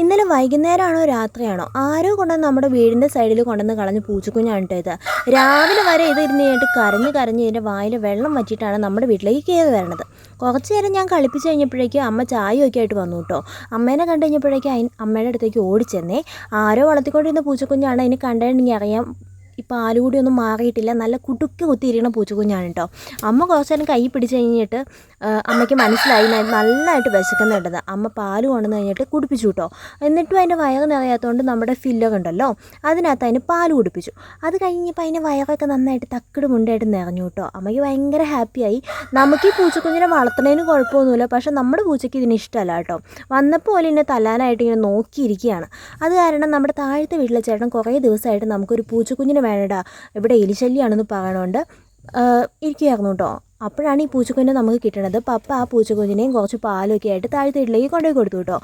ഇന്നലെ വൈകുന്നേരമാണോ രാത്രിയാണോ? ആരോ കൊണ്ടുവന്ന് നമ്മുടെ വീടിന്റെ സൈഡിൽ കൊണ്ടുവന്ന് കളഞ്ഞ് പൂച്ചക്കുഞ്ഞാണ് കേട്ടോ ഇത്. രാവിലെ വരെ ഇത് ഇരുന്ന് കഴിഞ്ഞിട്ട് കരഞ്ഞ് കരഞ്ഞ് ഇതിന്റെ വായിൽ വെള്ളം വറ്റിയിട്ടാണ് നമ്മുടെ വീട്ടിലേക്ക് കയറി വരണത്. കുറച്ച് നേരം ഞാൻ കളിപ്പിച്ച് കഴിഞ്ഞപ്പോഴേക്കും അമ്മ ചായയൊക്കെ ആയിട്ട് വന്നു കേട്ടോ. അമ്മേനെ കണ്ടു കഴിഞ്ഞപ്പോഴേക്കും അമ്മയുടെ അടുത്തേക്ക് ഓടിച്ചെന്നേ. ആരോ വളർത്തിക്കൊണ്ടിരുന്ന പൂച്ചക്കുഞ്ഞാണ് അതിന് കണ്ടിട്ടുണ്ടെങ്കിൽ അറിയാം ഈ കൂടി ഒന്നും മാറിയിട്ടില്ല. നല്ല കുടുക്ക് കുത്തിയിരിക്കണ പൂച്ചക്കുഞ്ഞാണ് കേട്ടോ അമ്മ കുറച്ച് നേരം കൈ പിടിച്ച് കഴിഞ്ഞിട്ട് അമ്മയ്ക്ക് മനസ്സിലായി. നല്ലതായിട്ട് വിശക്കുന്നുണ്ടത്. അമ്മ പാൽ കൊണ്ടുവന്ന് കഴിഞ്ഞിട്ട് കുടിപ്പിച്ചു കേട്ടോ. എന്നിട്ടും അതിന്റെ വയറ് നിറയാത്തതുകൊണ്ട് നമ്മുടെ ഫില്ലൊക്കെ ഉണ്ടല്ലോ അതിനകത്ത് അതിന് പാൽ കുടിപ്പിച്ചു. അത് കഴിഞ്ഞപ്പോൾ അതിന്റെ വയറൊക്കെ നന്നായിട്ട് തക്കിട് മുണ്ടായിട്ട് നിറഞ്ഞു കേട്ടോ. അമ്മയ്ക്ക് ഭയങ്കര ഹാപ്പിയായി. നമുക്ക് ഈ പൂച്ചക്കുഞ്ഞിനെ വളർത്തുന്നതിന് കുഴപ്പമൊന്നുമില്ല. പക്ഷേ നമ്മുടെ പൂച്ചയ്ക്ക് ഇതിന് ഇഷ്ടമല്ല കേട്ടോ. വന്നപ്പോൾ പോലെ എന്നെ തല്ലാനായിട്ട് ഇങ്ങനെ നോക്കിയിരിക്കുകയാണ്. അത് കാരണം നമ്മുടെ താഴത്തെ വീട്ടിലെ ചേട്ടൻ കുറേ ദിവസമായിട്ട് നമുക്കൊരു പൂച്ചക്കുഞ്ഞിനെ വേണടാ ഇവിടെ എലിശല്യാണെന്ന് പറയണോണ്ട് ഇരിക്കുകയായിരുന്നു കേട്ടോ. അപ്പോഴാണ് ഈ പൂച്ചക്കുഞ്ഞിനെ നമുക്ക് കിട്ടണത്. പപ്പ ആ പൂച്ചക്കുഞ്ഞിനെയും കുറച്ച് പാലൊക്കെ ആയിട്ട് താഴത്തെ വീട്ടിലേക്ക് കൊണ്ടുപോയി കൊടുത്തു കേട്ടോ.